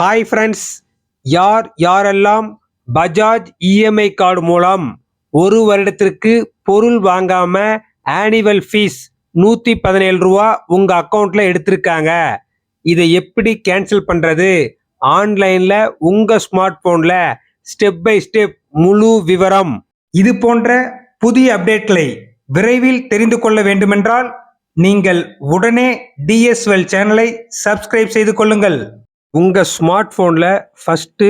Hi friends யார் யாரெல்லாம் Bajaj EMI card மூலம் ஒரு வருடத்திற்கு பொருள் வாங்காம ஆனுவல் ஃபீஸ் நூற்றி பதினேழு ரூபா உங்கள் அக்கௌண்ட்டில் எடுத்திருக்காங்க. இதை எப்படி கேன்சல் பண்ணுறது ஆன்லைனில் உங்கள் ஸ்மார்ட் ஃபோனில் ஸ்டெப் பை ஸ்டெப் முழு விவரம். இது போன்ற புதிய அப்டேட்களை விரைவில் தெரிந்து கொள்ள வேண்டுமென்றால் நீங்கள் உடனே டிஎஸ்எல் சேனலை சப்ஸ்கிரைப் செய்து கொள்ளுங்கள். உங்கள் ஸ்மார்ட் ஃபோனில் first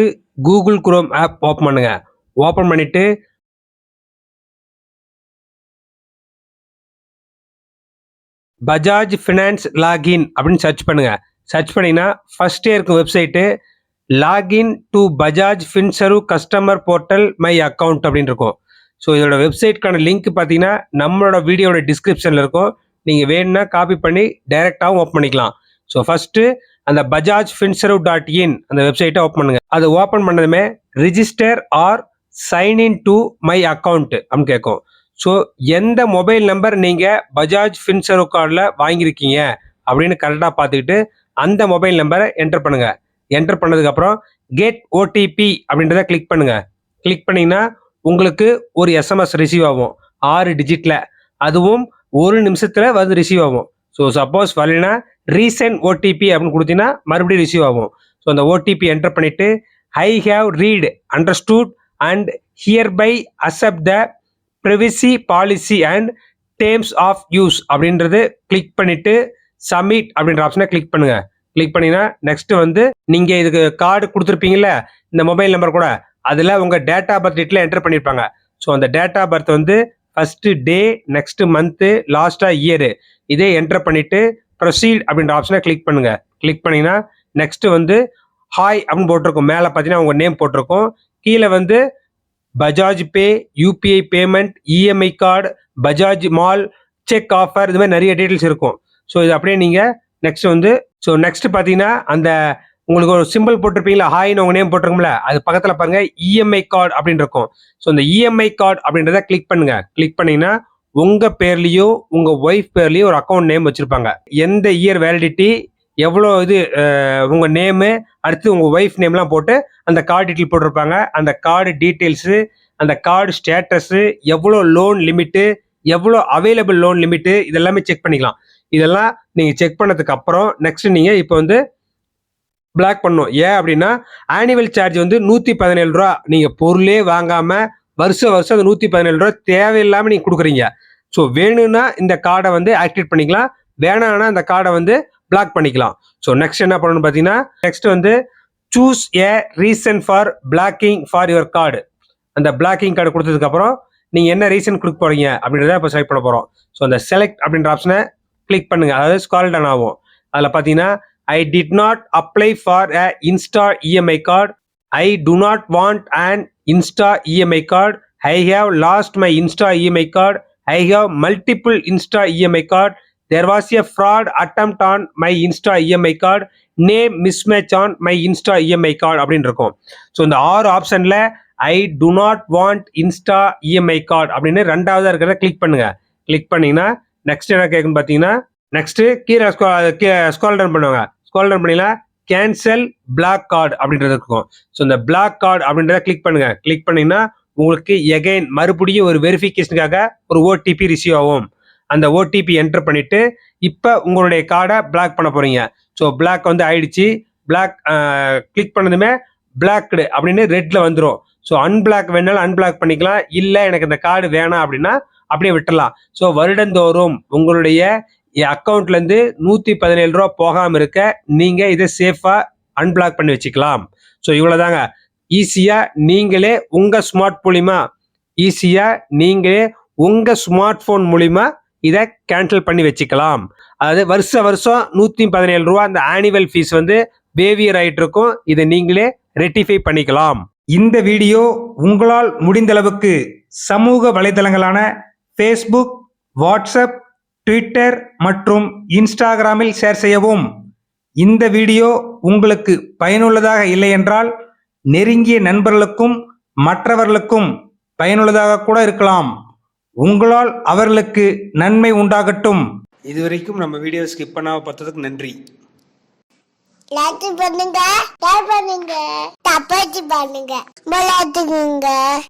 Google Chrome app open பண்ணுங்கள் ஓப்பன் பண்ணிவிட்டு பஜாஜ் ஃபினான்ஸ் லாகின் அப்படின்னு சர்ச் பண்ணுங்கள் சர்ச் பண்ணிங்கன்னா ஃபஸ்ட்டே இருக்கும் website login to Bajaj Finserv customer portal my account அப்படின்னு இருக்கும். ஸோ இதோட வெப்சைட்க்கான லிங்க் பார்த்தீங்கன்னா நம்மளோட வீடியோட டிஸ்கிரிப்ஷனில் இருக்கும். நீங்கள் வேணும்னா காப்பி பண்ணி டைரெக்டாகவும் ஓப்பன் பண்ணிக்கலாம். ஸோ ஃபஸ்ட்டு அந்த பஜாஜ் ஃபின்சர்வ் டாட் இன் அந்த வெப்சைட்டை ஓப்பன் பண்ணுங்க. அது ஓப்பன் பண்ணதுமே register or sign in to my account அப்படின்னு கேட்கும். ஸோ எந்த மொபைல் நம்பர் நீங்கள் பஜாஜ் ஃபின்சர்வ் கார்டில் வாங்கியிருக்கீங்க அப்படின்னு கரெக்டாக பார்த்துக்கிட்டு அந்த மொபைல் நம்பரை என்டர் பண்ணுங்க. என்டர் பண்ணதுக்கப்புறம் கெட் ஓடிபி அப்படின்றத கிளிக் பண்ணுங்க. கிளிக் பண்ணிங்கன்னா உங்களுக்கு ஒரு எஸ்எம்எஸ் ரிசீவ் ஆகும். ஆறு டிஜிட்டில் அதுவும் ஒரு நிமிஷத்தில் வந்து ரிசீவ் ஆகும். ஸோ சப்போஸ் வரலைன்னா ரீசெண்ட் ஓடிபி அப்படின்னு கொடுத்தீங்கன்னா மறுபடியும் ரிசீவ் ஆகும். ஸோ அந்த ஓடிபி என்டர் பண்ணிவிட்டு I have read understood and hereby accept the privacy policy and terms of use அப்படின்றது கிளிக் பண்ணிவிட்டு சப்மிட் அப்படின்ற ஆப்ஷனை கிளிக் பண்ணுங்க. கிளிக் பண்ணினா நெக்ஸ்ட் வந்து நீங்கள் இதுக்கு கார்டு கொடுத்துருப்பீங்கல்ல இந்த மொபைல் நம்பர் கூட அதில் உங்கள் date of birth detail enter பண்ணியிருப்பாங்க ஸோ அந்த டேட்டா பர்த் வந்து ஃபஸ்ட்டு டே நெக்ஸ்ட் மந்த்து லாஸ்ட்டாக இயரு இதே என்டர் பண்ணிவிட்டு ப்ரொசீட் அப்படின்ற ஆப்ஷனை கிளிக் பண்ணுங்க. கிளிக் பண்ணிங்கன்னா நெக்ஸ்ட் வந்து ஹாய் அப்படின்னு போட்டிருக்கும். மேலே பார்த்தீங்கன்னா உங்கள் நேம் போட்டிருக்கும். கீழே வந்து Bajaj pay UPI payment EMI card Bajaj mall check offer இது மாதிரி நிறைய டீட்டெயில்ஸ் இருக்கும். ஸோ இது அப்படியே நீங்கள் நெக்ஸ்ட் வந்து ஸோ நெக்ஸ்ட் பார்த்தீங்கன்னா அந்த உங்களுக்கு ஒரு சிம்பிள் போட்டிருப்பீங்களா? ஹாய்னு உங்கள் நேம் போட்டிருக்கோம்ல அது பக்கத்தில் பாருங்க இஎம்ஐ கார்டு அப்படின்னு இருக்கும். ஸோ இந்த இஎம்ஐ கார்டு அப்படின்றத கிளிக் பண்ணுங்க. கிளிக் பண்ணீங்கன்னா உங்க பேர்லயோ உங்க ஒய்ஃப் பேர்லயோ ஒரு அக்கௌண்ட் நேம் வச்சிருப்பாங்க. எந்த இயர் வேலிடிட்டி எவ்வளோ இது உங்கள் உங்க நேமு அடுத்து உங்க ஒய்ஃப் நேம்லாம் போட்டு அந்த கார்டு டீட்டெயில் போட்டிருப்பாங்க. அந்த கார்டு டீட்டெயில்ஸு அந்த கார்டு ஸ்டேட்டஸு எவ்வளோ லோன் லிமிட்டு எவ்வளோ அவைலபிள் லோன் லிமிட்டு இதெல்லாமே செக் பண்ணிக்கலாம். இதெல்லாம் நீங்கள் செக் பண்ணதுக்கு அப்புறம் நெக்ஸ்ட் நீங்கள் இப்போ வந்து பிளாக் பண்ணும் ஏன் அப்படின்னா ஆனுவல் சார்ஜ் வந்து நூற்றி பதினேழு ரூபா. நீங்கள் பொருளே வாங்காமல் வருஷம் வருஷம் அந்த நூற்றி பதினேழு ரூபா தேவையில்லாமல் நீங்கள் கொடுக்குறீங்க. ஸோ வேணும்னா இந்த கார்டை வந்து ஆக்டிவேட் பண்ணிக்கலாம். வேணாம்னா இந்த கார்டை வந்து பிளாக் பண்ணிக்கலாம். ஸோ நெக்ஸ்ட் என்ன பண்ணணும்னு பார்த்தீங்கன்னா நெக்ஸ்ட் வந்து choose a reason for blocking for your card அந்த பிளாக்கிங் கார்டு கொடுத்ததுக்கப்புறம் நீங்கள் என்ன ரீசன் கொடுக்க போறீங்க அப்படின்றத இப்போ செலக்ட் பண்ண போகிறோம் ஸோ அந்த செலக்ட் அப்படின்ற ஆப்ஷனை கிளிக் பண்ணுங்கள் அதாவது ஸ்கால் டவுன் ஆகும். அதில் பார்த்தீங்கன்னா I did not apply for a Insta EMI card I do not want and Insta EMI card I have lost my Insta EMI card I have multiple Insta EMI card there was a fraud attempt on my Insta EMI card name mismatch on my Insta EMI card அப்படின்னு இருக்கும். So இந்த ஆறு ஆப்ஷனில் I do not want Insta EMI card அப்படின்னு ரெண்டாவதாக இருக்கிறத click பண்ணுங்க. Click பண்ணீங்கன்னா நெக்ஸ்ட் என்ன கேட்குன்னு பார்த்தீங்கன்னா நெக்ஸ்ட்டு கீழே ஸ்கோ கீழே ஸ்கால் டவுன் பண்ணுவாங்க. ஸ்கால் டவுன் பண்ணிங்கன்னா கேன்சல் பிளாக் கார்டு அப்படின்றது இருக்கும். ஸோ இந்த பிளாக் கார்டு அப்படின்றத கிளிக் பண்ணுங்க. கிளிக் பண்ணீங்கன்னா உங்களுக்கு எகைன் மறுபடியும் ஒரு வெரிஃபிகேஷனுக்காக ஒரு ஓடிபி ரிசீவ் ஆகும். அந்த ஓடிபி என்டர் பண்ணிட்டு இப்போ உங்களுடைய கார்டை பிளாக் பண்ண போறீங்க. ஸோ பிளாக் வந்து ஆயிடுச்சு. பிளாக் கிளிக் பண்ணதுமே பிளாக்டு அப்படின்னு ரெட்ல வந்துடும் ஸோ அன்பிளாக் வேணாலும் அன்பிளாக் பண்ணிக்கலாம். இல்லை எனக்கு இந்த கார்டு வேணாம் அப்படின்னா அப்படியே விட்டுடலாம் ஸோ வருடந்தோறும் உங்களுடைய என் அக்கௌண்ட்லேருந்து நூற்றி பதினேழு ரூபா போகாமல் இருக்க நீங்கள் இதை சேஃபாக அன்பிளாக் பண்ணி வச்சுக்கலாம். ஸோ இவ்வளோதாங்க ஈஸியாக நீங்களே உங்கள் ஸ்மார்ட் மூலிமா ஈஸியாக நீங்களே உங்கள் ஸ்மார்ட் ஃபோன் மூலிமா இதை கேன்சல் பண்ணி வச்சுக்கலாம். அதாவது வருஷ வருஷம் நூற்றி பதினேழு ரூபா அந்த ஆனுவல் ஃபீஸ் வந்து பேவியர் ஆகிட்டு இருக்கும். இதை நீங்களே ரெட்டிஃபை பண்ணிக்கலாம். இந்த வீடியோ உங்களால் முடிந்தளவுக்கு சமூக வலைதளங்களான ஃபேஸ்புக் வாட்ஸ்அப் ட்விட்டர் மற்றும் இன்ஸ்டாகிராமில் ஷேர் செய்யவும். இந்த வீடியோ உங்களுக்கு பயனுள்ளதாக இல்லை என்றால் நெருங்கிய நண்பர்களுக்கும் மற்றவர்களுக்கும் பயனுள்ளதாக கூட இருக்கலாம். உங்களால் அவர்களுக்கு நன்மை உண்டாகட்டும். இதுவரைக்கும் நம்ம வீடியோ ஸ்கிப் பண்ணாம பார்த்ததுக்கு நன்றி. லைக் பண்ணுங்க ஷேர் பண்ணுங்க தப்பாச்சு பண்ணுங்க